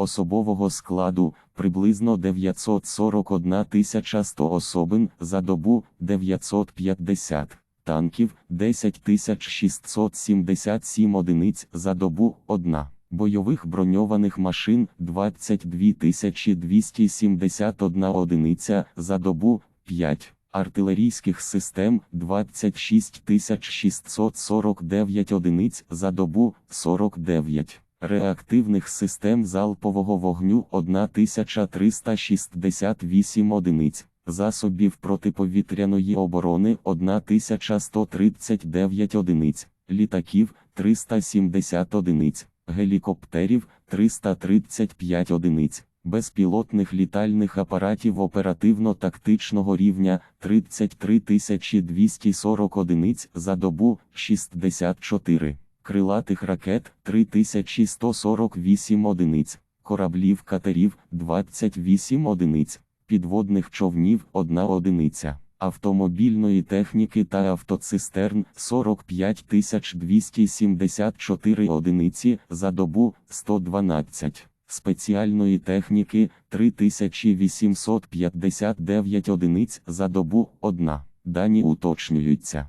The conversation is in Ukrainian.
особового складу приблизно 941 100 особин за добу 950 танків 10 677 одиниць за добу 1, бойових броньованих машин 22 271 одиниця за добу 5, артилерійських систем 26 649 одиниць за добу 49. Реактивних систем залпового вогню 1368 одиниць, засобів протиповітряної оборони 1139 одиниць, літаків 370 одиниць, гелікоптерів 335 одиниць, безпілотних літальних апаратів оперативно-тактичного рівня 33 240 одиниць за добу 64 крилатих ракет 3148 одиниць, кораблів катерів 28 одиниць, підводних човнів 1 одиниця, автомобільної техніки та автоцистерн 45 274 одиниці за добу 112. Спеціальної техніки 3859 одиниць за добу 1. Дані уточнюються.